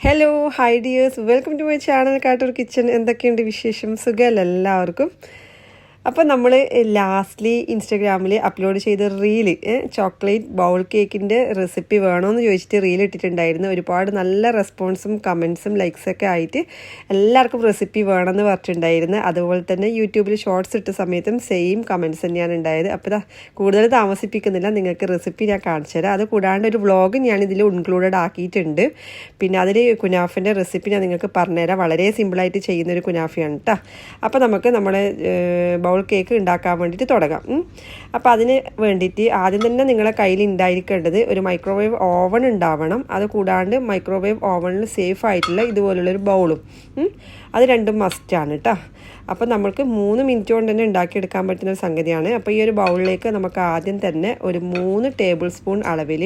Hello hi dears welcome to my channel Kattoor kitchen എന്തൊക്കെയുണ്ട് വിശേഷം? സുഖമല്ല എല്ലാവർക്കും? അപ്പോൾ നമ്മൾ ലാസ്റ്റ്ലി ഇൻസ്റ്റഗ്രാമിൽ അപ്ലോഡ് ചെയ്ത റീൽ ചോക്ലേറ്റ് ബൗൾ കേക്കിന്റെ റെസിപ്പി വേണമെന്ന് ചോദിച്ചിട്ട് റീൽ ഇട്ടിട്ടുണ്ടായിരുന്നു. ഒരുപാട് നല്ല റെസ്പോൺസും കമൻസും ലൈക്സൊക്കെ ആയിട്ട് എല്ലാവർക്കും റെസിപ്പി വേണമെന്ന് പറഞ്ഞിട്ടുണ്ടായിരുന്നു. അതുപോലെ തന്നെ യൂട്യൂബിൽ ഷോർട്സ് ഇട്ട സമയത്തും സെയിം കമൻസ് തന്നെയാണ് ഉണ്ടായത്. അപ്പോൾ കൂടുതൽ താമസിപ്പിക്കുന്നില്ല. നിങ്ങൾക്ക് റെസിപ്പി ഞാൻ കാണിച്ചു തരാം. അത് കൂടാണ്ട് ഒരു വ്ളോഗ് ഞാൻ ഇതിൽ ഇൻക്ലൂഡഡ് ആക്കിയിട്ടുണ്ട്. പിന്നെ അതിൽ കുനാഫിന്റെ റെസിപ്പി ഞാൻ നിങ്ങൾക്ക് പറഞ്ഞുതരാം. വളരെ സിമ്പിളായിട്ട് ചെയ്യുന്നൊരു കുനാഫയാണ് കേട്ടോ അപ്പോൾ നമുക്ക് നമ്മളെ ബൗൾ കേക്ക് ഉണ്ടാക്കാൻ വേണ്ടിയിട്ട് തുടങ്ങാം. അപ്പോൾ അതിന് വേണ്ടിയിട്ട് ആദ്യം തന്നെ നിങ്ങളെ കയ്യിൽ ഉണ്ടായിരിക്കേണ്ടത് ഒരു മൈക്രോവേവ് ഓവൺ ഉണ്ടാവണം. അത് കൂടാണ്ട് മൈക്രോവേവ് ഓവണിൽ സേഫ് ആയിട്ടുള്ള ഇതുപോലുള്ളൊരു ബൗളും. അത് രണ്ടും മസ്റ്റാണ് കേട്ടോ അപ്പോൾ നമുക്ക് മൂന്ന് മിനിറ്റ് കൊണ്ട് തന്നെ ഉണ്ടാക്കിയെടുക്കാൻ പറ്റുന്ന ഒരു സംഗതിയാണ്. അപ്പോൾ ഈ ഒരു ബൗളിലേക്ക് നമുക്ക് ആദ്യം തന്നെ ഒരു മൂന്ന് ടേബിൾ സ്പൂൺ അളവിൽ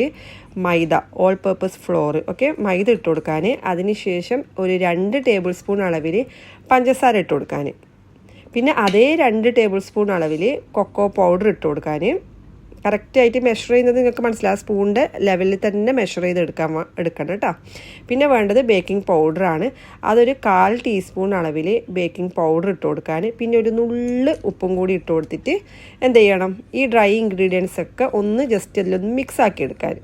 maida all purpose flour okay maida ഇട്ട് കൊടുക്കാൻ അതിനുശേഷം ഒരു രണ്ട് ടേബിൾ സ്പൂൺ അളവിൽ പഞ്ചസാര ഇട്ട് കൊടുക്കാൻ പിന്നെ അതേ രണ്ട് ടേബിൾ സ്പൂൺ അളവിൽ കൊക്കോ പൗഡർ ഇട്ട് കൊടുക്കാൻ കറക്റ്റായിട്ട് മെഷർ ചെയ്യുന്നത് നിങ്ങൾക്ക് മനസ്സിലാവും. സ്പൂണിന്റെ ലെവലിൽ തന്നെ മെഷർ ചെയ്ത് എടുക്കാൻ എടുക്കണം കേട്ടോ പിന്നെ വേണ്ടത് ബേക്കിംഗ് പൗഡറാണ് അതൊരു കാൽ ടീസ്പൂൺ അളവിൽ ബേക്കിംഗ് പൗഡർ ഇട്ട് കൊടുക്കാൻ പിന്നെ ഒരു നുള്ള് ഉപ്പും കൂടി ഇട്ട് കൊടുത്തിട്ട് എന്ത് ചെയ്യണം? ഈ ഡ്രൈ ഇൻഗ്രീഡിയൻസ് ഒക്കെ ഒന്ന് ജസ്റ്റ് അതിലൊന്ന് മിക്സ് ആക്കി എടുക്കാൻ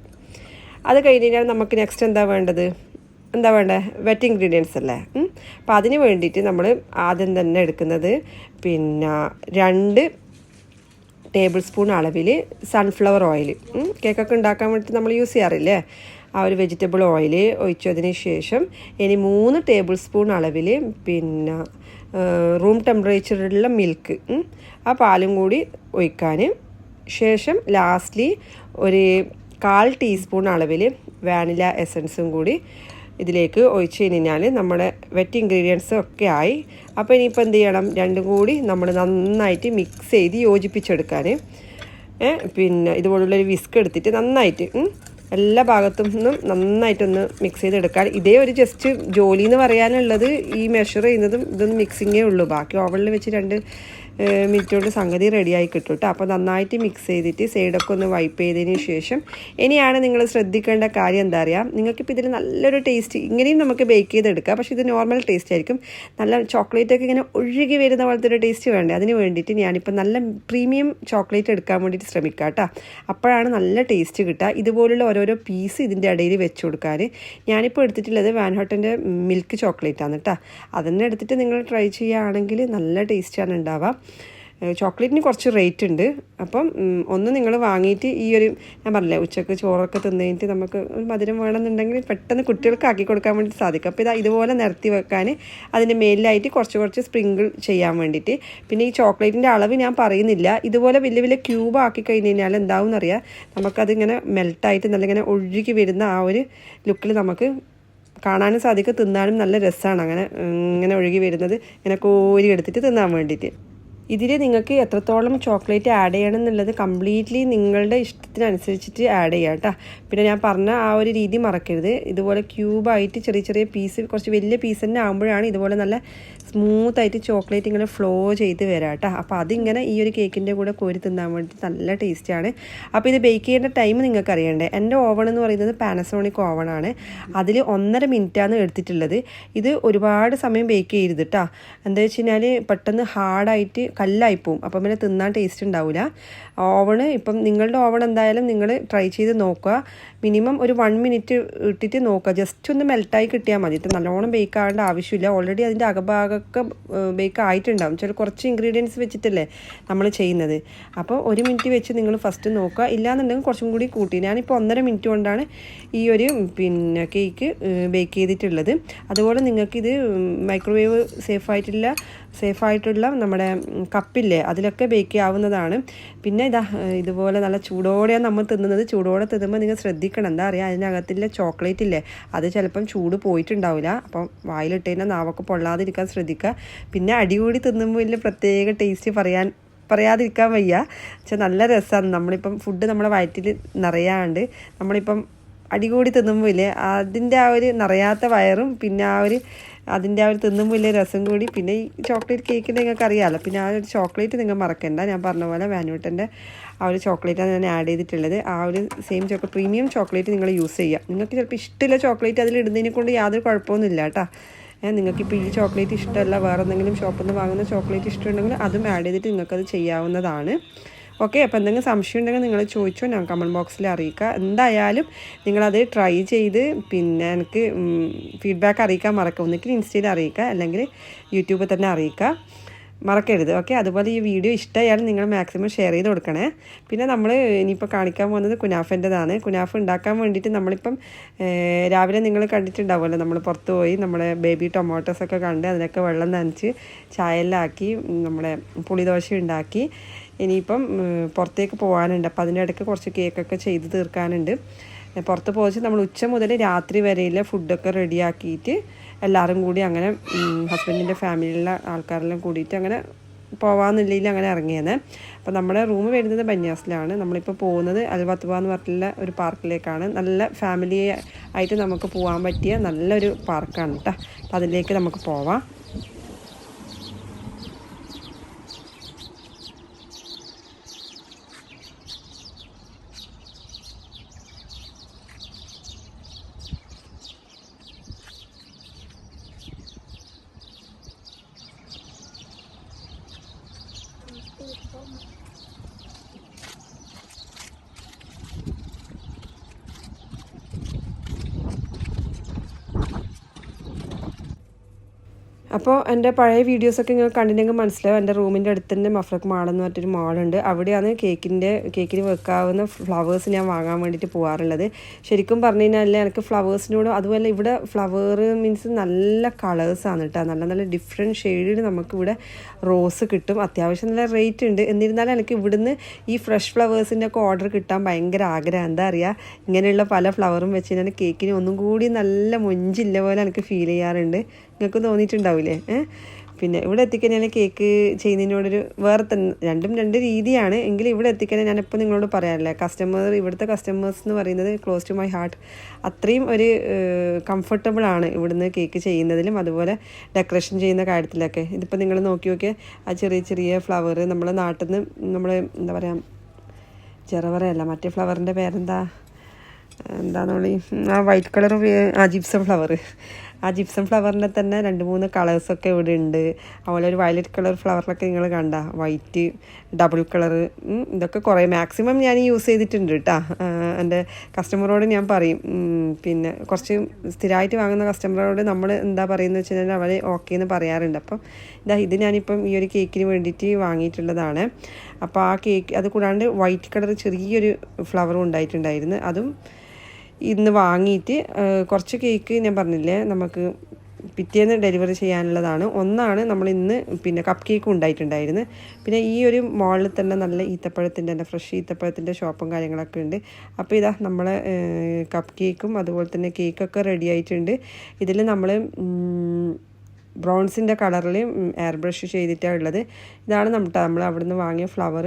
അത് കഴിഞ്ഞ് കഴിഞ്ഞാൽ നമുക്ക് നെക്സ്റ്റ് എന്താ വേണ്ടത്? എന്താ വേണ്ടത് വെറ്റ് ഇൻഗ്രീഡിയൻസ് അല്ലേ? അപ്പോൾ അതിന് വേണ്ടിയിട്ട് നമ്മൾ ആദ്യം തന്നെ എടുക്കുന്നത് പിന്നെ രണ്ട് ടേബിൾ സ്പൂൺ അളവിൽ സൺഫ്ലവർ ഓയിൽ കേക്കൊക്കെ ഉണ്ടാക്കാൻ വേണ്ടിയിട്ട് നമ്മൾ യൂസ് ചെയ്യാറില്ലേ? ആ ഒരു വെജിറ്റബിൾ ഓയിൽ ഒഴിച്ചതിന് ശേഷം ഇനി മൂന്ന് ടേബിൾ സ്പൂൺ അളവിൽ പിന്നെ റൂം ടെമ്പറേച്ചറിലുള്ള മിൽക്ക് ആ പാലും കൂടി ഒഴിക്കാൻ ശേഷം ലാസ്റ്റ്ലി ഒരു കാൽ ടീസ്പൂൺ അളവിൽ വാനില എസൻസും കൂടി ഇതിലേക്ക് ഒഴിച്ച് കഴിഞ്ഞാൽ നമ്മുടെ വെറ്റ് ഇൻഗ്രീഡിയൻസ് ഒക്കെ ആയി. അപ്പോൾ ഇനിയിപ്പോൾ എന്ത് ചെയ്യണം? രണ്ടും കൂടി നമ്മൾ നന്നായിട്ട് മിക്സ് ചെയ്ത് യോജിപ്പിച്ചെടുക്കാൻ പിന്നെ ഇതുപോലുള്ളൊരു വിസ്ക് എടുത്തിട്ട് നന്നായിട്ട് എല്ലാ ഭാഗത്തും നിന്നും നന്നായിട്ടൊന്ന് മിക്സ് ചെയ്തെടുക്കാൻ. ഇതേ ഒരു ജസ്റ്റ് ജോലി എന്ന് പറയാനുള്ളത് ഈ മെഷർ ചെയ്യുന്നതും ഇതൊന്നും മിക്സിങ്ങേ ഉള്ളൂ. ബാക്കി ഓവനിൽ വെച്ച് രണ്ട് മിനിറ്റ് സംഗതി റെഡിയായി കിട്ടും കേട്ടോ അപ്പോൾ നന്നായിട്ട് മിക്സ് ചെയ്തിട്ട് സൈഡൊക്കെ ഒന്ന് വൈപ്പ് ചെയ്തതിന് ശേഷം ഇനിയാണ് നിങ്ങൾ ശ്രദ്ധിക്കേണ്ട കാര്യം എന്താ പറയുക നിങ്ങൾക്കിപ്പോൾ ഇതിൽ നല്ലൊരു ടേസ്റ്റ് ഇങ്ങനെയും നമുക്ക് ബേക്ക് ചെയ്തെടുക്കാം. പക്ഷേ ഇത് നോർമൽ ടേസ്റ്റ് ആയിരിക്കും. നല്ല ചോക്ലേറ്റ് ഒക്കെ ഇങ്ങനെ ഒഴുകി വരുന്ന പോലത്തെ ഒരു ടേസ്റ്റ് വേണ്ടേ? അതിന് വേണ്ടിയിട്ട് ഞാനിപ്പോൾ നല്ല പ്രീമിയം ചോക്ലേറ്റ് എടുക്കാൻ വേണ്ടിയിട്ട് ശ്രമിക്കാം കേട്ടോ അപ്പോഴാണ് നല്ല ടേസ്റ്റ് കിട്ടുക. ഇതുപോലുള്ള ഓരോരോ പീസ് ഇതിന്റെ ഇടയിൽ വെച്ച് കൊടുക്കാൻ ഞാനിപ്പോൾ എടുത്തിട്ടുള്ളത് വാൻഹോട്ടന്റെ മിൽക്ക് ചോക്ലേറ്റ് ആണ് കേട്ടോ അതന്നെ എടുത്തിട്ട് നിങ്ങൾ ട്രൈ ചെയ്യുകയാണെങ്കിൽ നല്ല ടേസ്റ്റാണ് ഉണ്ടാവുക. ചോക്ലേറ്റിന് കുറച്ച് റേറ്റ് ഉണ്ട്. അപ്പം ഒന്ന് നിങ്ങൾ വാങ്ങിയിട്ട് ഈ ഒരു ഞാൻ പറഞ്ഞില്ലേ ഉച്ചയ്ക്ക് ചോറൊക്കെ തിന്നു കഴിഞ്ഞിട്ട് നമുക്ക് ഒരു മധുരം വേണമെന്നുണ്ടെങ്കിൽ പെട്ടെന്ന് കുട്ടികൾക്ക് ആക്കി കൊടുക്കാൻ വേണ്ടി സാധിക്കും. അപ്പോൾ ഇത് ഇതുപോലെ നിരത്തി വെക്കാൻ അതിന്റെ മേലിലായിട്ട് കുറച്ച് കുറച്ച് സ്പ്രിങ്കിൾ ചെയ്യാൻ വേണ്ടിയിട്ട്. പിന്നെ ഈ ചോക്ലേറ്റിന്റെ അളവ് ഞാൻ പറയുന്നില്ല. ഇതുപോലെ വലിയ വലിയ ക്യൂബ് ആക്കി കഴിഞ്ഞ് കഴിഞ്ഞാൽ എന്താവും എന്നറിയാം നമുക്കതിങ്ങനെ മെൽട്ടായിട്ട് നല്ല ഇങ്ങനെ ഒഴുകി വരുന്ന ആ ഒരു ലുക്കിൽ നമുക്ക് കാണാനും സാധിക്കും. തിന്നാനും നല്ല രസമാണ്. അങ്ങനെ ഇങ്ങനെ ഒഴുകി വരുന്നത്. ഇങ്ങനെ കോരി എടുത്തിട്ട് തിന്നാൻ വേണ്ടിയിട്ട്. ഇതിൽ നിങ്ങൾക്ക് എത്രത്തോളം ചോക്ലേറ്റ് ആഡ് ചെയ്യണം എന്നുള്ളത് കംപ്ലീറ്റ്ലി നിങ്ങളുടെ ഇഷ്ടത്തിനനുസരിച്ചിട്ട് ആഡ് ചെയ്യാം കേട്ടോ. പിന്നെ ഞാൻ പറഞ്ഞ ആ ഒരു രീതി മറക്കരുത്. ഇതുപോലെ ക്യൂബായിട്ട് ചെറിയ ചെറിയ പീസ് കുറച്ച് വലിയ പീസ് തന്നെ ആകുമ്പോഴാണ് ഇതുപോലെ നല്ല സ്മൂത്തായിട്ട് ചോക്ലേറ്റ് ഇങ്ങനെ ഫ്ലോ ചെയ്ത് വരാം കേട്ടോ. അപ്പോൾ അതിങ്ങനെ ഈ ഒരു കേക്കിന്റെ കൂടെ കോരി തിന്നാൻ വേണ്ടി നല്ല ടേസ്റ്റാണ് അപ്പോൾ ഇത് ബേക്ക് ചെയ്യേണ്ട ടൈം നിങ്ങൾക്ക് അറിയണ്ടേ എന്റെ ഓവൺ എന്ന് പറയുന്നത് പാനസോണിക് ഓവണാണ് അതിൽ ഒന്നര മിനിറ്റാണ് എടുത്തിട്ടുള്ളത്. ഇത് ഒരുപാട് സമയം ബേക്ക് ചെയ്യരുത് കേട്ടോ. എന്താ വെച്ച് കഴിഞ്ഞാൽ പെട്ടെന്ന് ഹാർഡായിട്ട് കല്ലായി പോവും അപ്പം പിന്നെ തിന്നാൻ ടേസ്റ്റ് ഉണ്ടാവില്ല ഓവണ് ഇപ്പം നിങ്ങളുടെ ഓവൺ എന്തായാലും നിങ്ങൾ ട്രൈ ചെയ്ത് നോക്കുക. മിനിമം ഒരു വൺ മിനിറ്റ് ഇട്ടിട്ട് നോക്കുക. ജസ്റ്റ് ഒന്ന് മെൽട്ടായി കിട്ടിയാൽ മതി. നല്ലോണം ബേക്ക് ആവേണ്ട ആവശ്യമില്ല. ഓൾറെഡി അതിന്റെ അകഭാഗമൊക്കെ ബേക്ക് ആയിട്ടുണ്ടാവും. ചില കുറച്ച് ഇൻഗ്രീഡിയൻസ് വെച്ചിട്ടല്ലേ നമ്മൾ ചെയ്യുന്നത്. അപ്പോൾ ഒരു മിനിറ്റ് വെച്ച് നിങ്ങൾ ഫസ്റ്റ് നോക്കുക. ഇല്ലാന്നുണ്ടെങ്കിൽ കുറച്ചും കൂടി കൂട്ടി. ഞാനിപ്പോൾ ഒന്നര മിനിറ്റ് കൊണ്ടാണ് ഈ ഒരു പിന്നെ കേക്ക് ബേക്ക് ചെയ്തിട്ടുള്ളത്. അതുപോലെ നിങ്ങൾക്കിത് മൈക്രോവേവ് സേഫ് സേഫായിട്ടുള്ള നമ്മുടെ കപ്പില്ലേ അതിലൊക്കെ ബേക്ക് ചെയ്യാവുന്നതാണ് പിന്നെ ഇതാ ഇതുപോലെ നല്ല ചൂടോടെയാണ് നമ്മൾ തിന്നുന്നത്. ചൂടോടെ തിന്നുമ്പോൾ നിങ്ങൾ ശ്രദ്ധിക്കണം. എന്താ പറയുക അതിനകത്തുള്ള ചോക്ലേറ്റ് ഇല്ലേ അത് ചിലപ്പം ചൂട് പോയിട്ടുണ്ടാവില്ല. അപ്പം വായിലിട്ട് കഴിഞ്ഞാൽ നാവൊക്കെ പൊള്ളാതിരിക്കാൻ ശ്രദ്ധിക്കുക. പിന്നെ അടികൂടി തിന്നുമ്പോൾ ഇല്ല പ്രത്യേക ടേസ്റ്റ് പറയാൻ പറയാതിരിക്കാൻ വയ്യ. പക്ഷെ നല്ല രസമാണ്. നമ്മളിപ്പം ഫുഡ് നമ്മുടെ വയറ്റിൽ നിറയാണ്ട് നമ്മളിപ്പം അടികൂടി തിന്നുമ്പോൾ അതിന്റെ ആ ഒരു നിറയാത്ത വയറും പിന്നെ ആ ഒരു അതിന്റെ ആ ഒരു തിന്നുമ്പോൾ ഇല്ലേ രസം കൂടി. പിന്നെ ഈ ചോക്ലേറ്റ് കേക്കിന് നിങ്ങൾക്ക് അറിയാമല്ലോ പിന്നെ ആ ഒരു ചോക്ലേറ്റ് നിങ്ങൾ മറക്കണ്ട. ഞാൻ പറഞ്ഞ പോലെ വാനൂട്ടന്റെ ആ ഒരു ചോക്ലേറ്റാണ് ഞാൻ ആഡ് ചെയ്തിട്ടുള്ളത്. ആ ഒരു സെയിം ചോക്ലേറ്റ് പ്രീമിയം ചോക്ലേറ്റ് നിങ്ങൾ യൂസ് ചെയ്യുക നിങ്ങൾക്ക് ചിലപ്പോൾ ഇഷ്ടമില്ല ചോക്ലേറ്റ് അതിൽ ഇടുന്നതിനെ കൊണ്ട് യാതൊരു കുഴപ്പമൊന്നുമില്ല കേട്ടോ. നിങ്ങൾക്കിപ്പോൾ ഈ ചോക്ലേറ്റ് ഇഷ്ടമല്ല വേറെ എന്തെങ്കിലും ഷോപ്പിൽ നിന്ന് വാങ്ങുന്ന ചോക്ലേറ്റ് ഇഷ്ടമുണ്ടെങ്കിൽ അതും ആഡ് ചെയ്തിട്ട് നിങ്ങൾക്കത് ചെയ്യാവുന്നതാണ്. ഓക്കെ അപ്പോൾ എന്തെങ്കിലും സംശയം ഉണ്ടെങ്കിൽ നിങ്ങൾ ചോദിച്ചോ ഞാൻ കമന്റ് ബോക്സിൽ അറിയിക്കുക എന്തായാലും നിങ്ങളത് ട്രൈ ചെയ്ത് പിന്നെ എനിക്ക് ഫീഡ്ബാക്ക് അറിയിക്കാൻ മറക്കുക ഒന്നിക്കൽ ഇൻസ്റ്റയിൽ അറിയിക്കുക അല്ലെങ്കിൽ യൂട്യൂബിൽ തന്നെ അറിയിക്കുക മറക്കരുത് ഓക്കെ അതുപോലെ ഈ വീഡിയോ ഇഷ്ടമായാലും നിങ്ങൾ മാക്സിമം ഷെയർ ചെയ്ത് കൊടുക്കണേ. പിന്നെ നമ്മൾ ഇനിയിപ്പോൾ കാണിക്കാൻ പോകുന്നത് കുനാഫന്റെതാണ്. കുനാഫ് ഉണ്ടാക്കാൻ വേണ്ടിയിട്ട് നമ്മളിപ്പം രാവിലെ നിങ്ങൾ കണ്ടിട്ടുണ്ടാവുമല്ലോ. നമ്മൾ പുറത്ത് പോയി നമ്മളെ ബേബി ടൊമാറ്റോസൊക്കെ കണ്ട് അതിനൊക്കെ വെള്ളം നനച്ച് ചായയിലാക്കി നമ്മുടെ പുളിദോശ ഉണ്ടാക്കി. ഇനിയിപ്പം പുറത്തേക്ക് പോകാനുണ്ട്. അപ്പോൾ അതിന്റെ ഇടയ്ക്ക് കുറച്ച് കേക്കൊക്കെ ചെയ്ത് തീർക്കാനുണ്ട്. പുറത്ത് പോയി നമ്മൾ ഉച്ച മുതൽ രാത്രി വരെയുള്ള ഫുഡൊക്കെ റെഡിയാക്കിയിട്ട് എല്ലാവരും കൂടി അങ്ങനെ ഹസ്ബൻഡിന്റെ ഫാമിലിയിലുള്ള ആൾക്കാരെല്ലാം കൂടിയിട്ട് അങ്ങനെ പോവാന്നില്ലെങ്കിൽ അങ്ങനെ ഇറങ്ങിയത്. അപ്പോൾ നമ്മുടെ റൂം വരുന്നത് ബന്യാസിലാണ്. നമ്മളിപ്പോൾ പോകുന്നത് അൽവത്തുവ എന്ന് പറഞ്ഞിട്ടുള്ള ഒരു പാർക്കിലേക്കാണ്. നല്ല ഫാമിലി ആയിട്ട് നമുക്ക് പോകാൻ പറ്റിയ നല്ലൊരു പാർക്കാണ് കേട്ടോ അപ്പോൾ അതിലേക്ക് നമുക്ക് പോവാം. അപ്പോൾ എന്റെ പഴയ വീഡിയോസൊക്കെ നിങ്ങൾ കണ്ടിട്ടുണ്ടെങ്കിൽ മനസ്സിലാവും. എന്റെ റൂമിന്റെ അടുത്ത് തന്നെ മഫ്ലക്ക് മാൾ എന്ന് പറഞ്ഞിട്ടൊരു മാളുണ്ട്. അവിടെയാണ് കേക്കിന്റെ കേക്കിന് വെക്കാവുന്ന ഫ്ലവേഴ്സ് ഞാൻ വാങ്ങാൻ വേണ്ടിയിട്ട് പോകാറുള്ളത് ശരിക്കും പറഞ്ഞു കഴിഞ്ഞാൽ എനിക്ക് ഫ്ലവേഴ്സിനോട് അതുപോലെ ഇവിടെ ഫ്ലവർ മീൻസ് നല്ല കളേഴ്സാണ് കേട്ടോ. നല്ല നല്ല ഡിഫറെന്റ് ഷെയ്ഡിൽ നമുക്കിവിടെ റോസ് കിട്ടും. അത്യാവശ്യം നല്ല റേറ്റ് ഉണ്ട്. എന്നിരുന്നാലും എനിക്ക് ഇവിടുന്ന് ഈ ഫ്രഷ് ഫ്ലവേഴ്സിന്റെ ഒക്കെ ഓർഡർ കിട്ടാൻ ഭയങ്കര ആഗ്രഹം. എന്താ അറിയുക ഇങ്ങനെയുള്ള പല ഫ്ലവറും വെച്ച് കഴിഞ്ഞാൽ കേക്കിന് ഒന്നും കൂടി നല്ല മൊഞ്ചില്ല പോലെ എനിക്ക് ഫീൽ ചെയ്യാറുണ്ട്. നിങ്ങൾക്ക് തോന്നിയിട്ടുണ്ടാവില്ലേ പിന്നെ ഇവിടെ എത്തിക്കഴിഞ്ഞാൽ കേക്ക് ചെയ്യുന്നതിനോടൊരു വേറെ തന്നെ രണ്ടും രണ്ട് രീതിയാണ്. എങ്കിലും ഇവിടെ എത്തിക്കഴിഞ്ഞാൽ ഞാനിപ്പോൾ നിങ്ങളോട് പറയാറില്ല. കസ്റ്റമർ ഇവിടുത്തെ കസ്റ്റമേഴ്സ് എന്ന് പറയുന്നത് ക്ലോസ് ടു മൈ ഹാർട്ട് അത്രയും ഒരു കംഫർട്ടബിൾ ആണ് ഇവിടുന്ന് കേക്ക് ചെയ്യുന്നതിലും. അതുപോലെ ഡെക്കറേഷൻ ചെയ്യുന്ന കാര്യത്തിലൊക്കെ. ഇതിപ്പോൾ നിങ്ങൾ നോക്കി നോക്കിയാൽ ആ ചെറിയ ചെറിയ ഫ്ലവർ നമ്മളെ നാട്ടിൽ നിന്ന് നമ്മൾ എന്താ പറയുക ചെറുവറയല്ല മറ്റേ ഫ്ലവറിന്റെ പേരെന്താ? എന്താന്ന് വിളി ആ വൈറ്റ് കളർ ആ ജിപ്സം ഫ്ലവർ ആ ജിപ്സം ഫ്ലവറിന്റെ തന്നെ രണ്ട് മൂന്ന് കളേഴ്സൊക്കെ ഇവിടെ ഉണ്ട്. അതുപോലെ ഒരു വയലറ്റ് കളർ ഫ്ലവറിലൊക്കെ നിങ്ങൾ കണ്ട. വൈറ്റ് ഡബിൾ കളർ ഇതൊക്കെ കുറേ. മാക്സിമം ഞാൻ യൂസ് ചെയ്തിട്ടുണ്ട് കേട്ടോ എന്റെ കസ്റ്റമറോട് ഞാൻ പറയും. പിന്നെ കുറച്ച് സ്ഥിരമായിട്ട് വാങ്ങുന്ന കസ്റ്റമറോട് നമ്മൾ എന്താ പറയുന്നത് വെച്ച് കഴിഞ്ഞാൽ അവർ ഓക്കെ എന്ന് പറയാറുണ്ട്. അപ്പം ഇതാ ഇത് ഞാനിപ്പം ഈ ഒരു കേക്കിന് വേണ്ടിയിട്ട് വാങ്ങിയിട്ടുള്ളതാണ്. അപ്പോൾ ആ കേക്ക് അത് കൂടാണ്ട് വൈറ്റ് കളർ ചെറിയൊരു ഫ്ലവറും ഉണ്ടായിട്ടുണ്ടായിരുന്നു. അതും ഇന്ന് വാങ്ങിയിട്ട് കുറച്ച് കേക്ക് ഞാൻ പറഞ്ഞില്ലേ നമുക്ക് പിറ്റേന്ന് ഡെലിവറി ചെയ്യാനുള്ളതാണ്. ഒന്നാണ് നമ്മൾ ഇന്ന് പിന്നെ കപ്പ് കേക്ക് ഉണ്ടായിട്ടുണ്ടായിരുന്നു. പിന്നെ ഈ ഒരു മോളിൽ തന്നെ നല്ല ഈത്തപ്പഴത്തിന്റെ തന്നെ ഫ്രഷ് ഈത്തപ്പഴത്തിന്റെ ഷോപ്പും കാര്യങ്ങളൊക്കെ ഉണ്ട്. അപ്പോൾ ഇതാ നമ്മളെ കപ്പ് കേക്കും അതുപോലെ തന്നെ കേക്കൊക്കെ റെഡി ആയിട്ടുണ്ട്. ഇതിൽ നമ്മൾ ബ്രൗൺസിന്റെ കളറിൽ എയർ ബ്രഷ് ചെയ്തിട്ടാണ് ഉള്ളത്. ഇതാണ് നമ്മൾ നമ്മൾ അവിടെ നിന്ന് വാങ്ങിയ ഫ്ലവർ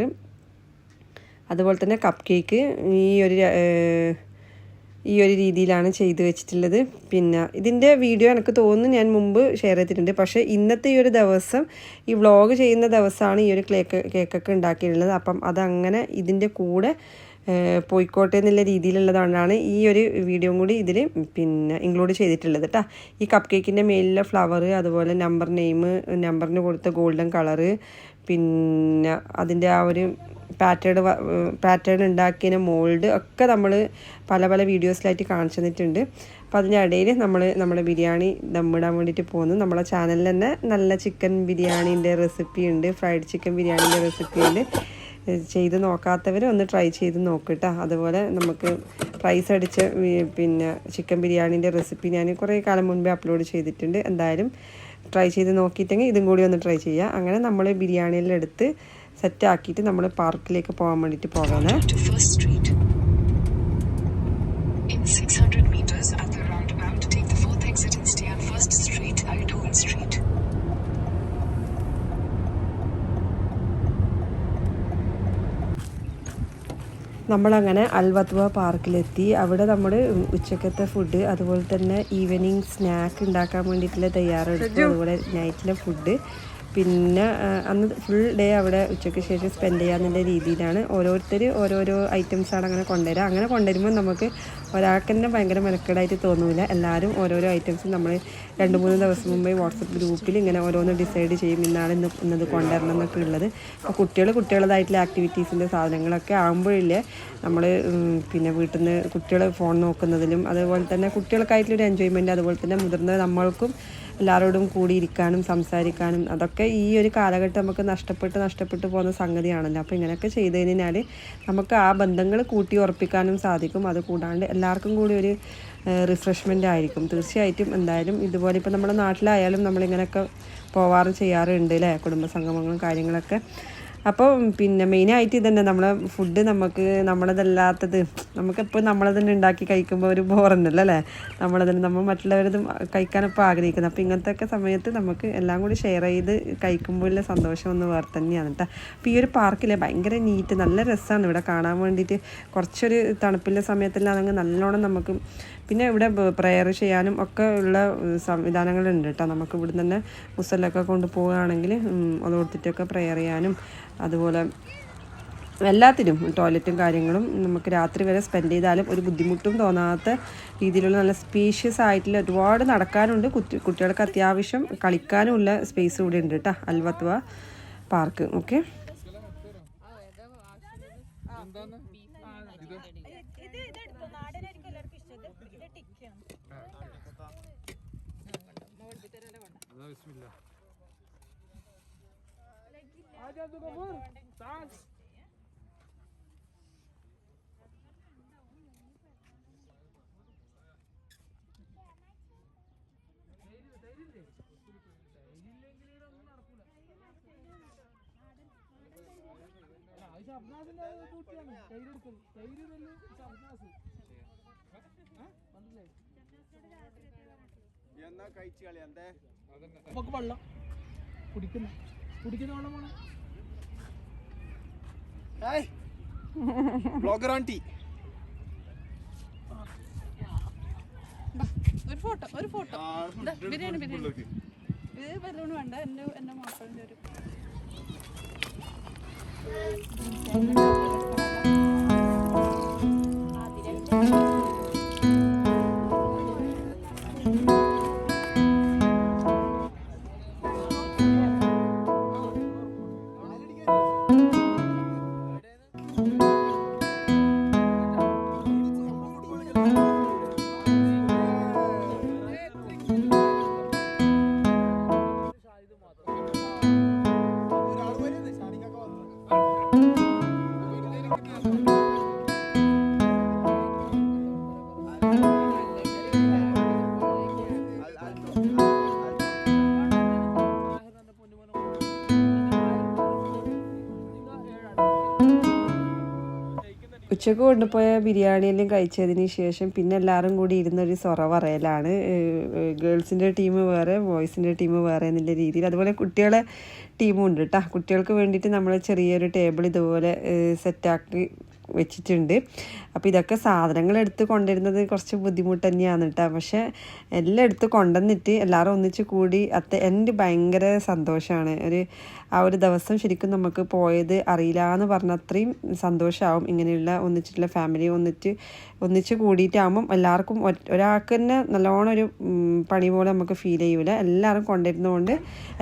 അതുപോലെ തന്നെ കപ്പ് കേക്ക്. ഈ ഒരു ഈ ഒരു രീതിയിലാണ് ചെയ്ത് വെച്ചിട്ടുള്ളത്. പിന്നെ ഇതിന്റെ വീഡിയോ എനിക്ക് തോന്നുന്നു ഞാൻ മുമ്പ് ഷെയർ ചെയ്തിട്ടുണ്ട്. പക്ഷേ ഇന്നത്തെ ഈ ഒരു ദിവസം ഈ വ്ളോഗ് ചെയ്യുന്ന ദിവസമാണ് ഈ ഒരു കേക്ക് കേക്കൊക്കെ ഉണ്ടാക്കിയിട്ടുള്ളത്. അപ്പം അതങ്ങനെ ഇതിന്റെ കൂടെ പോയിക്കോട്ടെ എന്നുള്ള രീതിയിലുള്ളതുകൊണ്ടാണ് ഈ ഒരു വീഡിയോ കൂടി ഇതിൽ പിന്നെ ഇൻക്ലൂഡ് ചെയ്തിട്ടുള്ളത് കേട്ടോ ഈ കപ്പ് കേക്കിന്റെ മേലിലെ ഫ്ലവർ അതുപോലെ നമ്പർ നെയിം നമ്പറിന് കൊടുത്ത ഗോൾഡൻ കളറ് പിന്നെ അതിന്റെ ആ ഒരു പാറ്റേൺ പാറ്റേൺ ഉണ്ടാക്കിയ മോൾഡ് ഒക്കെ നമ്മൾ പല പല വീഡിയോസിലായിട്ട് കാണിച്ചു തന്നിട്ടുണ്ട്. അപ്പോൾ അതിന്റെ ഇടയിൽ നമ്മൾ നമ്മുടെ ബിരിയാണി ദമ്മിടാൻ വേണ്ടിയിട്ട് പോകുന്നു. നമ്മളെ ചാനലിൽ തന്നെ നല്ല ചിക്കൻ ബിരിയാണീന്റെ റെസിപ്പി ഉണ്ട്. ഫ്രൈഡ് ചിക്കൻ ബിരിയാണീന്റെ റെസിപ്പി ഉണ്ട്. ചെയ്ത് നോക്കാത്തവർ ഒന്ന് ട്രൈ ചെയ്ത് നോക്കട്ടോ അതുപോലെ നമുക്ക് പ്രൈസ് അടിച്ച പിന്നെ ചിക്കൻ ബിരിയാണീന്റെ റെസിപ്പി ഞാൻ കുറേ കാലം മുൻപേ അപ്ലോഡ് ചെയ്തിട്ടുണ്ട്. എന്തായാലും ട്രൈ ചെയ്ത് നോക്കിയിട്ടെങ്കിൽ ഇതും കൂടി ഒന്ന് ട്രൈ ചെയ്യുക അങ്ങനെ നമ്മൾ ബിരിയാണിയിലെടുത്ത് സെറ്റ് ആക്കിയിട്ട് നമ്മൾ പാർക്കിലേക്ക് പോകാൻ വേണ്ടിയിട്ട് പോകാനേ to Street. In 600 meters at the roundabout, take the fourth exit and stay on First Street at Owen Street. നമ്മളങ്ങനെ അൽവത്വ പാർക്കിലെത്തി അവിടെ നമ്മൾ ഉച്ചക്കത്തെ ഫുഡ് അതുപോലെ തന്നെ ഈവനിങ് സ്നാക്ക് ഉണ്ടാക്കാൻ വേണ്ടിയിട്ടുള്ള തയ്യാറെടുത്തു അതുപോലെ നൈറ്റിലെ ഫുഡ് പിന്നെ അന്ന് ഫുൾ ഡേ അവിടെ ഉച്ചയ്ക്ക് ശേഷം സ്പെൻഡ് ചെയ്യാന്നുള്ള രീതിയിലാണ്. ഓരോരുത്തർ ഓരോരോ ഐറ്റംസാണ് അങ്ങനെ കൊണ്ടുവരിക അങ്ങനെ കൊണ്ടുവരുമ്പോൾ നമുക്ക് ഒരാൾക്ക് തന്നെ ഭയങ്കര മെനക്കേടായിട്ട് തോന്നില്ല എല്ലാവരും ഓരോരോ ഐറ്റംസ് നമ്മൾ രണ്ട് മൂന്ന് ദിവസം മുമ്പേ വാട്സപ്പ് ഗ്രൂപ്പിൽ ഇങ്ങനെ ഓരോന്ന് ഡിസൈഡ് ചെയ്യും ഇന്നാണ് ഇന്ന് ഇന്നത് കൊണ്ടുവരണം എന്നൊക്കെ ഉള്ളത്. അപ്പോൾ കുട്ടികൾ കുട്ടികളതായിട്ടുള്ള ആക്ടിവിറ്റീസിന്റെ സാധനങ്ങളൊക്കെ ആകുമ്പോഴില്ലേ നമ്മൾ പിന്നെ വീട്ടിൽ നിന്ന് കുട്ടികൾ ഫോൺ നോക്കുന്നതിലും അതുപോലെ തന്നെ കുട്ടികൾക്കായിട്ടുള്ളൊരു എൻജോയ്മെന്റ് അതുപോലെ തന്നെ മുതിർന്ന നമ്മൾക്കും എല്ലാവരോടും കൂടി ഇരിക്കാനും സംസാരിക്കാനും അതൊക്കെ ഈ ഒരു കാലഘട്ടം നമുക്ക് നഷ്ടപ്പെട്ട് നഷ്ടപ്പെട്ട് പോകുന്ന സംഗതിയാണല്ലോ. അപ്പോൾ ഇങ്ങനെയൊക്കെ ചെയ്ത് കഴിഞ്ഞാൽ നമുക്ക് ആ ബന്ധങ്ങൾ കൂട്ടി ഉറപ്പിക്കാനും സാധിക്കും. അത് കൂടാണ്ട് എല്ലാവർക്കും കൂടി ഒരു റിഫ്രഷ്മെന്റ് ആയിരിക്കും. തീർച്ചയായിട്ടും എന്തായാലും ഇതുപോലെ ഇപ്പോൾ നമ്മുടെ നാട്ടിലായാലും നമ്മളിങ്ങനെയൊക്കെ പോവാറും ചെയ്യാറുണ്ട് അല്ലേ കുടുംബസംഗമങ്ങളും കാര്യങ്ങളൊക്കെ. അപ്പോൾ പിന്നെ മെയിനായിട്ട് ഇതന്നെ നമ്മളെ ഫുഡ് നമുക്ക് നമ്മളതല്ലാത്തത്. നമുക്കെപ്പോൾ നമ്മളെ തന്നെ ഉണ്ടാക്കി കഴിക്കുമ്പോൾ ഒരു ബോറുണ്ടല്ലോ അല്ലേ? നമ്മളതിന് നമ്മൾ മറ്റുള്ളവരത് കഴിക്കാനിപ്പോൾ ആഗ്രഹിക്കുന്നത് അപ്പോൾ ഇങ്ങനത്തെ ഒക്കെ സമയത്ത് നമുക്ക് എല്ലാം കൂടി ഷെയർ ചെയ്ത് കഴിക്കുമ്പോഴുള്ള സന്തോഷം ഒന്ന് വേറെ തന്നെയാണ് കേട്ടോ അപ്പോൾ ഈ ഒരു പാർക്കിലെ ഭയങ്കര നീറ്റ് നല്ല രസമാണ് ഇവിടെ കാണാൻ വേണ്ടിയിട്ട് കുറച്ചൊരു തണുപ്പിലെ സമയത്തെല്ലാം നല്ലോണം നമുക്ക് പിന്നെ ഇവിടെ പ്രെയർ ചെയ്യാനും ഒക്കെ ഉള്ള സംവിധാനങ്ങളുണ്ട് കേട്ടോ. നമുക്ക് ഇവിടെ തന്നെ മുസലൊക്കെ കൊണ്ട് പോവുകയാണെങ്കിൽ അത് കൊടുത്തിട്ടൊക്കെ പ്രെയർ ചെയ്യാനും അതുപോലെ എല്ലാത്തിനും ടോയ്ലറ്റും കാര്യങ്ങളും നമുക്ക് രാത്രി വരെ സ്പെൻഡ് ചെയ്താലും ഒരു ബുദ്ധിമുട്ടും തോന്നാത്ത രീതിയിലുള്ള നല്ല സ്പീഷ്യസ് ആയിട്ടുള്ള ഒരുപാട് നടക്കാനുണ്ട്. കുട്ടി കുട്ടികൾക്ക് അത്യാവശ്യം കളിക്കാനുമുള്ള സ്പേസ് ഇവിടെ ഉണ്ട് കേട്ടോ. അൽവത്വ പാർക്ക് ഓക്കെ ഇത് ഇത് എടുത്തു നാടനായിരിക്കും എല്ലാവർക്കും ഇഷ്ടം. ഇത് ടിക്കാണ്. ആദ്യം എന്നാ കഴിച്ചു കളി എന്തേ? നമുക്ക് വെള്ളം. കുടിക്കുന്ന. കുടിക്കുന്ന വെള്ളം വേണം. Blogger aunty. ഒരു ഫോട്ടോ ഒരു ഫോട്ടോ. ദാ, ബിരിയാണി ബിരിയാണി. ഇത് ബലൂൺ വേണ്ട. എന്റെ എന്റെ മാപ്പിളിന്റെ ഒരു Thank you. ഉച്ചയ്ക്ക് കൊണ്ടുപോയ ബിരിയാണിയെല്ലാം കഴിച്ചതിന് ശേഷം പിന്നെ എല്ലാവരും കൂടി ഇരുന്നൊരു സൊറ പറയലാണ്. ഗേൾസിന്റെ ടീം വേറെ ബോയ്സിന്റെ ടീം വേറെ എന്നുള്ള രീതിയിൽ. അതുപോലെ കുട്ടികളെ ടീമും ഉണ്ട് കേട്ടോ കുട്ടികൾക്ക് വേണ്ടിയിട്ട് നമ്മൾ ചെറിയൊരു ടേബിൾ ഇതുപോലെ സെറ്റാക്കി വെച്ചിട്ടുണ്ട്. അപ്പോൾ ഇതൊക്കെ സാധനങ്ങൾ എടുത്ത് കൊണ്ടുവരുന്നത് കുറച്ച് ബുദ്ധിമുട്ട് തന്നെയാണ് കേട്ടോ പക്ഷേ എല്ലാം എടുത്ത് കൊണ്ടുവന്നിട്ട് എല്ലാവരും ഒന്നിച്ച് കൂടി അത്ത എന്റെ ഭയങ്കര സന്തോഷമാണ്. ഒരു ആ ഒരു ദിവസം ശരിക്കും നമുക്ക് പോയത് അറിയില്ല എന്ന് പറഞ്ഞ അത്രയും സന്തോഷമാവും ഇങ്ങനെയുള്ള ഒന്നിച്ചിട്ടുള്ള ഫാമിലി ഒന്നിച്ച് ഒന്നിച്ച് കൂടിയിട്ടാകുമ്പം എല്ലാവർക്കും ഒരാൾക്ക് തന്നെ നല്ലോണം ഒരു പണി പോലെ നമുക്ക് ഫീൽ ചെയ്യൂല. എല്ലാവരും കൊണ്ടിരുന്നതുകൊണ്ട്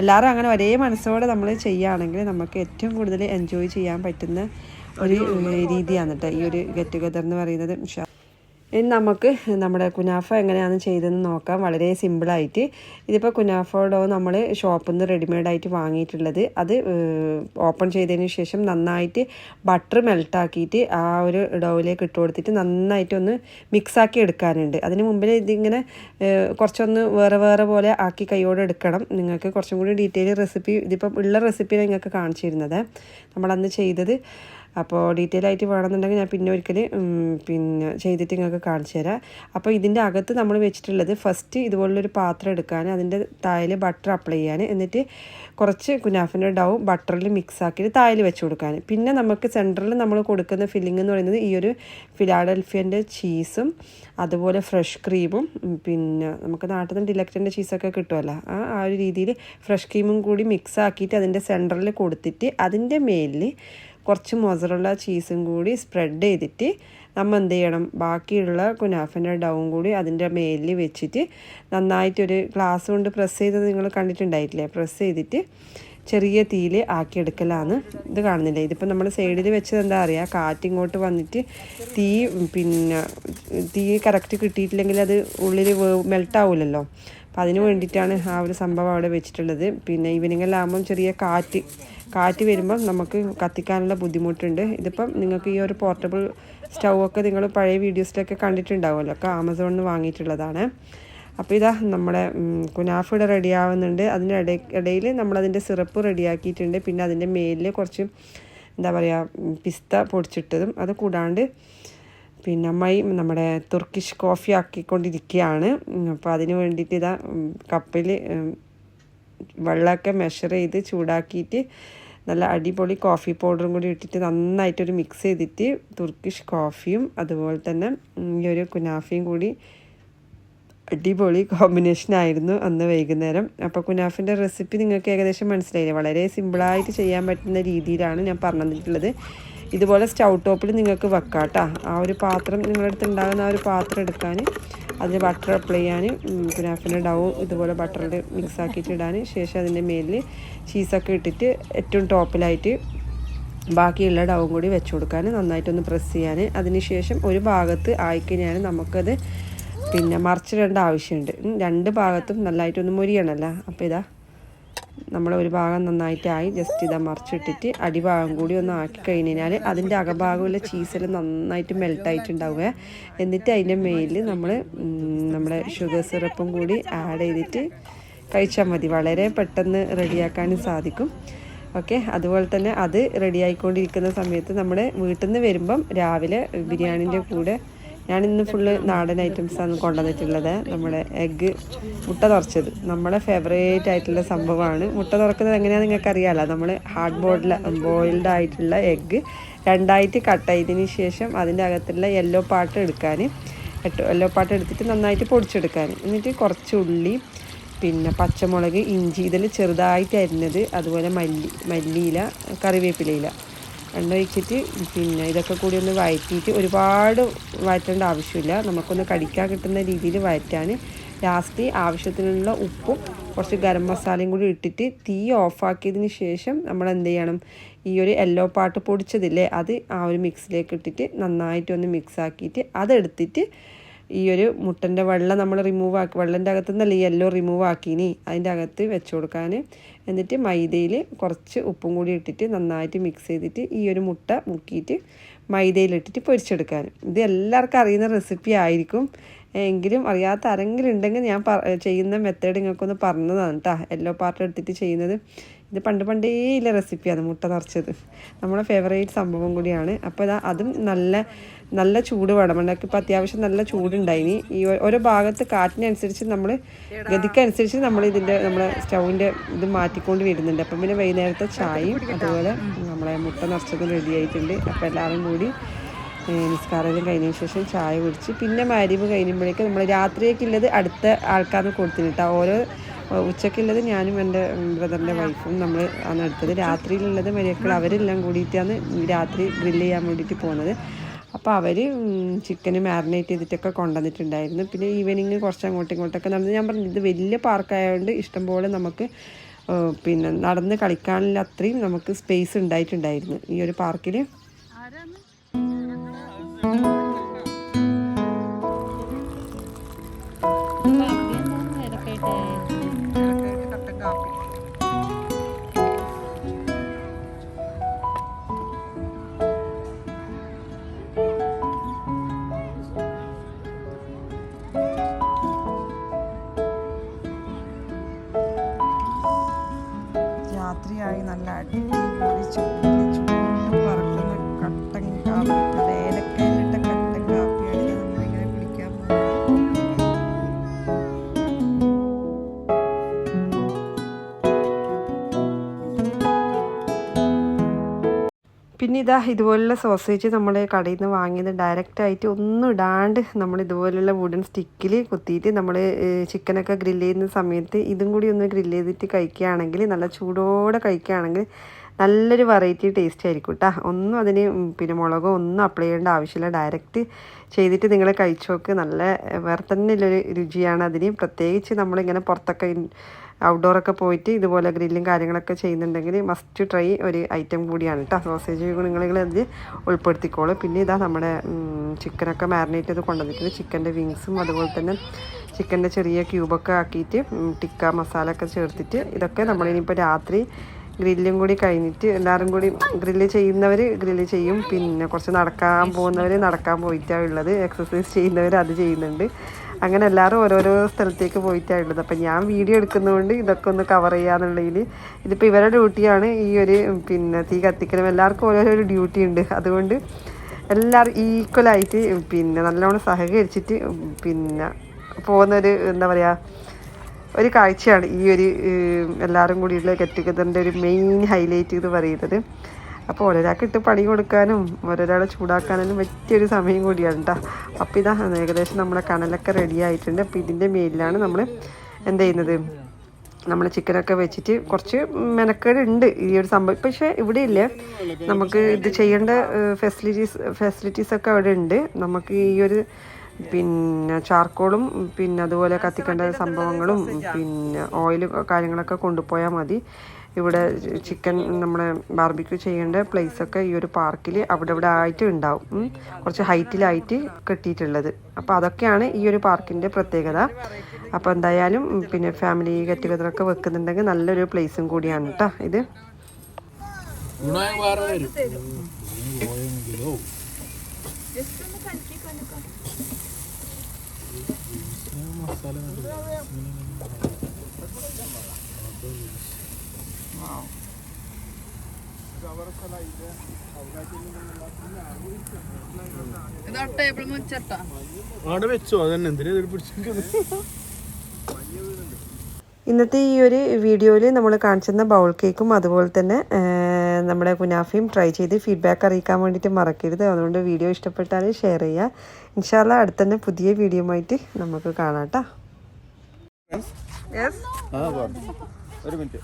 എല്ലാവരും അങ്ങനെ ഒരേ മനസ്സോടെ നമ്മൾ ചെയ്യുകയാണെങ്കിൽ നമുക്ക് ഏറ്റവും കൂടുതൽ എൻജോയ് ചെയ്യാൻ പറ്റുന്ന ഒരു രീതിയാണ് കേട്ടോ ഈ ഒരു ഗെറ്റ് ടുഗദർ എന്ന് പറയുന്നത് ഇനി നമുക്ക് നമ്മുടെ കുനാഫ എങ്ങനെയാണ് ചെയ്തതെന്ന് നോക്കാം. വളരെ സിമ്പിളായിട്ട് ഇതിപ്പോൾ കുനാഫ ഡോ നമ്മൾ ഷോപ്പിൽ നിന്ന് റെഡിമെയ്ഡായിട്ട് വാങ്ങിയിട്ടുള്ളത്. അത് ഓപ്പൺ ചെയ്തതിന് ശേഷം നന്നായിട്ട് ബട്ടർ മെൽട്ടാക്കിയിട്ട് ആ ഒരു ഡോയിലേക്ക് ഇട്ട് കൊടുത്തിട്ട് നന്നായിട്ടൊന്ന് മിക്സാക്കി എടുക്കാനുണ്ട്. അതിന് മുമ്പിൽ ഇതിങ്ങനെ കുറച്ചൊന്ന് വേറെ വേറെ പോലെ ആക്കി കൈയോടെ എടുക്കണം. നിങ്ങൾക്ക് കുറച്ചും കൂടി ഡീറ്റെയിൽ റെസിപ്പി ഇതിപ്പം ഉള്ള റെസിപ്പി നിങ്ങൾക്ക് കാണിച്ചിരുന്നത് നമ്മളന്ന് ചെയ്തത് അപ്പോൾ ഡീറ്റെയിൽ ആയിട്ട് വേണമെന്നുണ്ടെങ്കിൽ ഞാൻ പിന്നെ ഒരിക്കൽ പിന്നെ ചെയ്തിട്ട് നിങ്ങൾക്ക് കാണിച്ചു തരാം. അപ്പോൾ ഇതിന്റെ അകത്ത് നമ്മൾ വെച്ചിട്ടുള്ളത് ഫസ്റ്റ് ഇതുപോലുള്ളൊരു പാത്രം എടുക്കാൻ അതിന്റെ താഴെ ബട്ടർ അപ്ലൈ ചെയ്യാൻ എന്നിട്ട് കുറച്ച് കുനാഫിന്റെ ഡൗ ബട്ടറിൽ മിക്സ് ആക്കിയിട്ട് താഴെ വെച്ച് കൊടുക്കാൻ. പിന്നെ നമുക്ക് സെന്ററിൽ നമ്മൾ കൊടുക്കുന്ന ഫില്ലിംഗ് എന്ന് പറയുന്നത് ഈ ഒരു ഫിലാഡൽഫിയന്റെ ചീസും അതുപോലെ ഫ്രഷ് ക്രീമും പിന്നെ നമുക്ക് നാട്ടിൽ നിന്ന് ഡിലക്റ്റിന്റെ ചീസൊക്കെ കിട്ടുമല്ലോ ആ ആ ഒരു രീതിയിൽ ഫ്രഷ് ക്രീമും കൂടി മിക്സ് ആക്കിയിട്ട് അതിന്റെ സെന്ററിൽ കൊടുത്തിട്ട് അതിന്റെ മേലിൽ കുറച്ച് മൊസറുള്ള ചീസും കൂടി സ്പ്രെഡ് ചെയ്തിട്ട് നമ്മൾ എന്ത് ചെയ്യണം? ബാക്കിയുള്ള കുനാഫിന്റെ ഡൗൺ കൂടി അതിന്റെ മേലിൽ വെച്ചിട്ട് നന്നായിട്ടൊരു ഗ്ലാസ് കൊണ്ട് പ്രസ് ചെയ്തത് നിങ്ങൾ കണ്ടിട്ടുണ്ടായിട്ടില്ലേ? പ്രസ് ചെയ്തിട്ട് ചെറിയ തീയിൽ ആക്കിയെടുക്കലാണ് ഇത് കാണുന്നില്ലേ? ഇതിപ്പോൾ നമ്മൾ സൈഡിൽ വെച്ചത് എന്താ പറയുക കാറ്റിങ്ങോട്ട് വന്നിട്ട് തീ പിന്നെ തീ കറക്റ്റ് കിട്ടിയിട്ടില്ലെങ്കിൽ അത് ഉള്ളിൽ മെൽട്ടാവില്ലല്ലോ അപ്പോൾ അതിന് വേണ്ടിയിട്ടാണ് ആ ഒരു സംഭവം അവിടെ വെച്ചിട്ടുള്ളത്. പിന്നെ ഈവനിങ്ങിലാകുമ്പം ചെറിയ കാറ്റ് കാറ്റ് വരുമ്പം നമുക്ക് കത്തിക്കാനുള്ള ബുദ്ധിമുട്ടുണ്ട്. ഇതിപ്പം നിങ്ങൾക്ക് ഈ ഒരു പോർട്ടബിൾ സ്റ്റൗ ഒക്കെ നിങ്ങൾ പഴയ വീഡിയോസിലൊക്കെ കണ്ടിട്ടുണ്ടാവുമല്ലോ. ഒക്കെ ആമസോണിൽ നിന്ന് വാങ്ങിയിട്ടുള്ളതാണ്. അപ്പോൾ ഇതാ നമ്മുടെ കുനാഫിട റെഡി ആവുന്നുണ്ട്. അതിന്റെ ഇട ഇടയിൽ നമ്മളതിന്റെ സിറപ്പ് റെഡിയാക്കിയിട്ടുണ്ട് പിന്നെ അതിന്റെ മേലിൽ കുറച്ച് എന്താ പറയുക പിസ്ത പൊടിച്ചിട്ടതും അത് കൂടാണ്ട് പിന്നെ അമ്മായി നമ്മുടെ തുർക്കിഷ് കോഫി ആക്കിക്കൊണ്ടിരിക്കുകയാണ്. അപ്പോൾ അതിന് വേണ്ടിയിട്ട് ഇതാ കപ്പിൽ വെള്ളമൊക്കെ മെഷർ ചെയ്ത് ചൂടാക്കിയിട്ട് നല്ല അടിപൊളി കോഫി പൗഡറും കൂടി ഇട്ടിട്ട് നന്നായിട്ടൊരു മിക്സ് ചെയ്തിട്ട് തുർക്കിഷ് കോഫിയും അതുപോലെ തന്നെ ഈ ഒരു കുനാഫിയും കൂടി അടിപൊളി കോമ്പിനേഷൻ ആയിരുന്നു അന്ന് വൈകുന്നേരം. അപ്പോൾ കുനാഫിന്റെ റെസിപ്പി നിങ്ങൾക്ക് ഏകദേശം മനസ്സിലായില്ലേ? വളരെ സിമ്പിളായിട്ട് ചെയ്യാൻ പറ്റുന്ന രീതിയിലാണ് ഞാൻ പറഞ്ഞു തന്നിട്ടുള്ളത് ഇതുപോലെ സ്റ്റൗ ടോപ്പിൽ നിങ്ങൾക്ക് വെക്കാം കേട്ടോ ആ ഒരു പാത്രം നിങ്ങളുടെ അടുത്ത് ഉണ്ടാകുന്ന ആ ഒരു പാത്രം എടുക്കാൻ അതിൽ ബട്ടർ അപ്ലൈ ചെയ്യാൻ കുനാഫിന്റെ ഡൗ ഇതുപോലെ ബട്ടറിൽ മിക്സ് ആക്കിയിട്ട് ഇടാൻ ശേഷം അതിന്റെ മേലിൽ ചീസൊക്കെ ഇട്ടിട്ട് ഏറ്റവും ടോപ്പിലായിട്ട് ബാക്കിയുള്ള ഡവും കൂടി വെച്ച് കൊടുക്കാൻ നന്നായിട്ടൊന്ന് പ്രസ് ചെയ്യാൻ അതിനുശേഷം ഒരു ഭാഗത്ത് ആയിക്കഴിഞ്ഞാൽ നമുക്കത് പിന്നെ മറിച്ചിടേണ്ട ആവശ്യമുണ്ട്. രണ്ട് ഭാഗത്തും നല്ലതായിട്ടൊന്ന് മുരിയണമല്ലോ അപ്പോൾ ഇതാ നമ്മൾ ഒരു ഭാഗം നന്നായിട്ടായി ജസ്റ്റ് ഇതാ മറിച്ചിട്ടിട്ട് അടിഭാഗം കൂടി ഒന്ന് ആക്കി കഴിഞ്ഞാൽ അതിന്റെ അകഭാഗമുള്ള ചീസിൽ നന്നായിട്ട് മെൽട്ടായിട്ടുണ്ടാവുക എന്നിട്ട് അതിന്റെ മേലിൽ നമ്മൾ നമ്മുടെ ഷുഗർ സിറപ്പും കൂടി ആഡ് ചെയ്തിട്ട് കഴിച്ചാൽ മതി. വളരെ പെട്ടെന്ന് റെഡിയാക്കാനും സാധിക്കും. ഓക്കെ അതുപോലെ തന്നെ അത് റെഡി ആയിക്കൊണ്ടിരിക്കുന്ന സമയത്ത് നമ്മൾ വീട്ടിൽ നിന്ന് വരുമ്പം രാവിലെ ബിരിയാണിന്റെ കൂടെ ഞാൻ ഇന്ന് ഫുള്ള് നാടൻ ഐറ്റംസാണ് കൊണ്ടുവന്നിട്ടുള്ളത്. നമ്മുടെ എഗ്ഗ് മുട്ട തുറച്ചത്. നമ്മുടെ ഫേവറേറ്റ് ആയിട്ടുള്ള സംഭവമാണ്. മുട്ട തുറക്കുന്നത് എങ്ങനെയാണെന്ന് നിങ്ങൾക്ക് അറിയാമല്ലോ നമ്മൾ ഹാർഡ് ബോർഡിൽ ബോയിൽഡ് ആയിട്ടുള്ള എഗ്ഗ് രണ്ടായിട്ട് കട്ട് ചെയ്തതിന് ശേഷം അതിന്റെ അകത്തുള്ള യെല്ലോ പാട്ട് എടുക്കാൻ യെല്ലോ പാട്ട് എടുത്തിട്ട് നന്നായിട്ട് പൊടിച്ചെടുക്കാൻ എന്നിട്ട് കുറച്ച് ഉള്ളി പിന്നെ പച്ചമുളക് ഇഞ്ചി ഇതിൽ ചെറുതായിട്ട് അരിഞ്ഞത് അതുപോലെ മല്ലി മല്ലിയില കറിവേപ്പിലയില. എണ്ണ ഒഴിച്ചിട്ട് പിന്നെ ഇതൊക്കെ കൂടി ഒന്ന് വഴറ്റിയിട്ട് ഒരുപാട് വഴറ്റേണ്ട ആവശ്യമില്ല. നമുക്കൊന്ന് കടിക്കാൻ കിട്ടുന്ന രീതിയിൽ വഴറ്റാൻ ലാസ്റ്റ് ആവശ്യത്തിനുള്ള ഉപ്പും കുറച്ച് ഗരം മസാലയും കൂടി ഇട്ടിട്ട് തീ ഓഫാക്കിയതിന് ശേഷം നമ്മൾ എന്ത് ചെയ്യണം? ഈ ഒരു യെല്ലോ പാട്ട് പൊടിച്ചതില്ലേ അത് ആ ഒരു മിക്സിലേക്ക് ഇട്ടിട്ട് നന്നായിട്ടൊന്ന് മിക്സ് ആക്കിയിട്ട് അതെടുത്തിട്ട് ഈ ഒരു മുട്ടന്റെ വെള്ളം നമ്മൾ റിമൂവ് ആക്കി വെള്ളന്റെ അകത്തു നിന്നല്ല ഈ യെല്ലോ റിമൂവ് ആക്കിനി. അതിന്റെ അകത്ത് വെച്ച് കൊടുക്കാൻ. എന്നിട്ട് മൈദയിൽ കുറച്ച് ഉപ്പും കൂടി ഇട്ടിട്ട് നന്നായിട്ട് മിക്സ് ചെയ്തിട്ട് ഈ ഒരു മുട്ട മുക്കിയിട്ട് മൈദയിലിട്ടിട്ട് പൊരിച്ചെടുക്കാൻ. ഇത് എല്ലാവർക്കും അറിയുന്ന റെസിപ്പി ആയിരിക്കും. എങ്കിലും അറിയാത്ത ആരെങ്കിലും ഉണ്ടെങ്കിൽ ഞാൻ ചെയ്യുന്ന മെത്തേഡ് നിങ്ങൾക്കൊന്ന് പറഞ്ഞതാണ് കേട്ടോ യെല്ലോ പാർട്ട് എടുത്തിട്ട് ചെയ്യുന്നത്. ഇത് പണ്ട് പണ്ടേ ഇല്ല റെസിപ്പിയാണ് മുട്ട നിറച്ചത്. നമ്മുടെ ഫേവറേറ്റ് സംഭവം കൂടിയാണ്. അപ്പോൾ ഇതാ അതും നല്ല നല്ല ചൂട് വേണം. മണ്ണൊക്കെ ഇപ്പോൾ അത്യാവശ്യം നല്ല ചൂടുണ്ടായിനി. ഈ ഓരോ ഭാഗത്ത് കാറ്റിനനുസരിച്ച് നമ്മൾ ഗതിക്കനുസരിച്ച് നമ്മൾ ഇതിന്റെ നമ്മളെ സ്റ്റൗവിന്റെ ഇത് മാറ്റിക്കൊണ്ട് വരുന്നുണ്ട്. അപ്പം പിന്നെ വൈകുന്നേരത്തെ ചായയും അതുപോലെ നമ്മളെ മുട്ട നിറച്ചതും റെഡി ആയിട്ടുണ്ട്. അപ്പോൾ എല്ലാവരും കൂടി നിസ്കാരം കഴിഞ്ഞതിന് ശേഷം ചായ കുടിച്ച് പിന്നെ മരിവ് കഴിയുമ്പോഴേക്ക് നമ്മൾ രാത്രിയൊക്കെ ഉള്ളത് അടുത്ത ആൾക്കാർക്ക് കൊടുത്തിട്ടാണ് ഓരോ ഉച്ചക്കുള്ളത് ഞാനും എന്റെ ബ്രദറിന്റെ വൈഫും നമ്മൾ ആണ് എടുത്തത് രാത്രിയിലുള്ളത് മരിയക്കൾ അവരെല്ലാം കൂടിയിട്ടാണ് രാത്രി ഗ്രില്ല് ചെയ്യാൻ വേണ്ടിയിട്ട് പോകുന്നത് അപ്പോൾ അവർ ചിക്കൻ മാരിനേറ്റ് ചെയ്തിട്ടൊക്കെ കൊണ്ടുവന്നിട്ടുണ്ടായിരുന്നു. പിന്നെ ഈവനിങ് കുറച്ച് അങ്ങോട്ടും ഇങ്ങോട്ടൊക്കെ നടന്ന് ഞാൻ പറഞ്ഞു ഇത് വലിയ പാർക്കായതുകൊണ്ട് ഇഷ്ടംപോലെ നമുക്ക് പിന്നെ നടന്ന് കളിക്കാനുള്ള അത്രയും നമുക്ക് സ്പേസ് ഉണ്ടായിട്ടുണ്ടായിരുന്നു ഈ ഒരു പാർക്കിൽ രാത്രിയായി നല്ല അടിപൊളി ചൂടിൽ പിന്നെ ഇതാ ഇതുപോലുള്ള സോസേജ് നമ്മൾ കടയിൽ നിന്ന് വാങ്ങിയത് ഡയറക്റ്റ് ആയിട്ട് ഒന്നും ഇടാണ്ട് നമ്മൾ ഇതുപോലുള്ള വുഡൻ സ്റ്റിക്കിൽ കുത്തിയിട്ട് നമ്മൾ ചിക്കനൊക്കെ ഗ്രില്ല് ചെയ്യുന്ന സമയത്ത് ഇതും കൂടി ഒന്ന് ഗ്രില്ല് ചെയ്തിട്ട് കഴിക്കുകയാണെങ്കിൽ നല്ല ചൂടോടെ കഴിക്കുകയാണെങ്കിൽ നല്ലൊരു വെറൈറ്റി ടേസ്റ്റ് ആയിരിക്കും കേട്ടോ ഒന്നും അതിന് പിന്നെ മുളകോ ഒന്നും അപ്ലൈ ചെയ്യേണ്ട ആവശ്യമില്ല. ഡയറക്റ്റ് ചെയ്തിട്ട് നിങ്ങൾ കഴിച്ചു നോക്ക്. നല്ല വേറെ തന്നെ ഉള്ളൊരു രുചിയാണ് അതിന്. പ്രത്യേകിച്ച് നമ്മളിങ്ങനെ പുറത്തൊക്കെ ഔട്ട്ഡോറൊക്കെ പോയിട്ട് ഇതുപോലെ ഗ്രില്ലും കാര്യങ്ങളൊക്കെ ചെയ്യുന്നുണ്ടെങ്കിൽ മസ്റ്റ് ട്രൈ ഒരു ഐറ്റം കൂടിയാണ് കേട്ടോ സോസേജ് നിങ്ങൾ അത് ഉൾപ്പെടുത്തിക്കോളൂ. പിന്നെ ഇതാ നമ്മുടെ ചിക്കനൊക്കെ മാരിനേറ്റ് ചെയ്ത് കൊണ്ടുവന്നിട്ടുണ്ട്. ചിക്കന്റെ വിങ്സും അതുപോലെ തന്നെ ചിക്കന്റെ ചെറിയ ക്യൂബൊക്കെ ആക്കിയിട്ട് ടിക്ക മസാല ഒക്കെ ചേർത്തിട്ട് ഇതൊക്കെ നമ്മളിനിപ്പോൾ രാത്രി ഗ്രില്ലും കൂടി കഴിഞ്ഞിട്ട് എല്ലാവരും കൂടി ഗ്രില്ല് ചെയ്യുന്നവർ ഗ്രില്ല് ചെയ്യും. പിന്നെ കുറച്ച് നടക്കാൻ പോകുന്നവർ നടക്കാൻ പോയിട്ടാണ് ഉള്ളത്. എക്സസൈസ് ചെയ്യുന്നവർ അത് ചെയ്യുന്നുണ്ട്. അങ്ങനെ എല്ലാവരും ഓരോരോ സ്ഥലത്തേക്ക് പോയിട്ടാണ് ഉള്ളത്. അപ്പം ഞാൻ വീഡിയോ എടുക്കുന്നതുകൊണ്ട് ഇതൊക്കെ ഒന്ന് കവർ ചെയ്യാന്നുള്ളതിൽ ഇതിപ്പോൾ ഇവരുടെ ഡ്യൂട്ടിയാണ് ഈ ഒരു പിന്നെ തീ കത്തിക്കലും എല്ലാവർക്കും ഓരോരോ ഡ്യൂട്ടി ഉണ്ട്. അതുകൊണ്ട് എല്ലാവരും ഈക്വലായിട്ട് പിന്നെ നല്ലോണം സഹകരിച്ചിട്ട് പിന്നെ പോകുന്നൊരു എന്താ പറയുക ഒരു കാഴ്ചയാണ് ഈ ഒരു എല്ലാവരും കൂടിയുള്ള ഗെറ്റ് ടുഗദറിന്റെ ഒരു മെയിൻ ഹൈലൈറ്റ് എന്ന് പറയുന്നത്. അപ്പോൾ ഓരോരാൾക്ക് ഇട്ട് പണി കൊടുക്കാനും ഓരോരാളെ ചൂടാക്കാനും പറ്റിയൊരു സമയം കൂടിയാണ് കേട്ടോ അപ്പോൾ ഇതാ ഏകദേശം നമ്മുടെ കണലൊക്കെ റെഡി ആയിട്ടുണ്ട്. അപ്പോൾ ഇതിന്റെ മേലിലാണ് നമ്മൾ എന്ത് ചെയ്യുന്നത്? നമ്മൾ ചിക്കനൊക്കെ വെച്ചിട്ട് കുറച്ച് മെനക്കേട് ഉണ്ട് ഈ ഒരു സംഭവം. പക്ഷേ ഇവിടെ ഇല്ലേ. നമുക്ക് ഇത് ചെയ്യേണ്ട ഫെസിലിറ്റീസ് ഫെസിലിറ്റീസൊക്കെ അവിടെ ഉണ്ട്. നമുക്ക് ഈ ഒരു പിന്നെ ചാർക്കോളും പിന്നെ അതുപോലെ കത്തിക്കേണ്ട സംഭവങ്ങളും പിന്നെ ഓയിൽ കാര്യങ്ങളൊക്കെ കൊണ്ടുപോയാൽ മതി. ഇവിടെ ചിക്കൻ നമ്മുടെ ബാർബിക്യൂ ചെയ്യേണ്ട പ്ലേസ് ഒക്കെ ഈ ഒരു പാർക്കിൽ അവിടെ ഇവിടെ ആയിട്ട് ഉണ്ടാവും. കുറച്ച് ഹൈറ്റിലായിട്ട് കെട്ടിയിട്ടുള്ളത്. അപ്പോൾ അതൊക്കെയാണ് ഈ ഒരു പാർക്കിന്റെ പ്രത്യേകത. അപ്പോൾ എന്തായാലും പിന്നെ ഫാമിലി ഗെറ്റ് ടുഗദറൊക്കെ വെക്കുന്നുണ്ടെങ്കിൽ നല്ലൊരു പ്ലേസും കൂടിയാണ് കേട്ടോ ഇത്. ഗുണം വേറെ വരും പോയെങ്കിലോ മസാല ഇത് ആ ടേബിൾ വെച്ചട്ടാ അവിടെ വെച്ചോ അതന്നെ. എന്തിനാ പിടിച്ചിരിക്കുന്നത്? ഇന്നത്തെ ഈ ഒരു വീഡിയോയിൽ നമ്മൾ കാണിച്ചിരുന്ന ബൗൾ കേക്കും അതുപോലെ തന്നെ നമ്മുടെ കുനാഫയും ട്രൈ ചെയ്ത് ഫീഡ്ബാക്ക് അറിയിക്കാൻ വേണ്ടിയിട്ട് മറക്കരുത്. അതുകൊണ്ട് വീഡിയോ ഇഷ്ടപ്പെട്ടാൽ ഷെയർ ചെയ്യുക. ഇൻഷാല്ല അടുത്ത തന്നെ പുതിയ വീഡിയോ ആയിട്ട് നമുക്ക് കാണാം കേട്ടോ ഒരു മിനിറ്റ്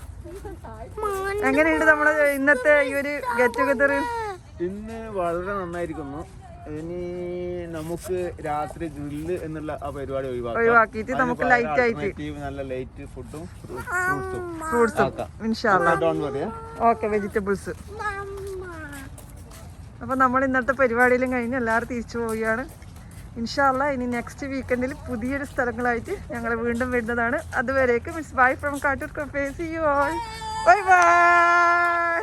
എങ്ങനെയുണ്ട് നമ്മുടെ ഇന്നത്തെ ഈ ഒരു ഗെറ്റ് ടുഗദർ ഇന്ന് വളരെ നന്നായിരിക്കുന്നു. ഇനി നമുക്ക് രാത്രി ഗ്രില്ല് എന്നുള്ള ആ പരിപാടി ഒഴിവാക്കാം. ഒഴിവാക്കിയിട്ട് നമുക്ക് ലൈറ്റ് ആയിട്ട്. നല്ല ലൈറ്റ് ഫുഡും ഫ്രൂട്ട്സും ഓക്കെ വെജിറ്റബിൾസ് അപ്പൊ നമ്മൾ ഇന്നത്തെ പരിപാടിയിലും കഴിഞ്ഞ് എല്ലാവരും തിരിച്ചു പോവുകയാണ്. ഇൻഷാല്ല ഇനി നെക്സ്റ്റ് വീക്കെൻഡിൽ പുതിയൊരു സ്ഥലങ്ങളായിട്ട് ഞങ്ങൾ വീണ്ടും വരുന്നതാണ്. അതുവരേക്കും miss bye from Kattoor cafe see you all bye bye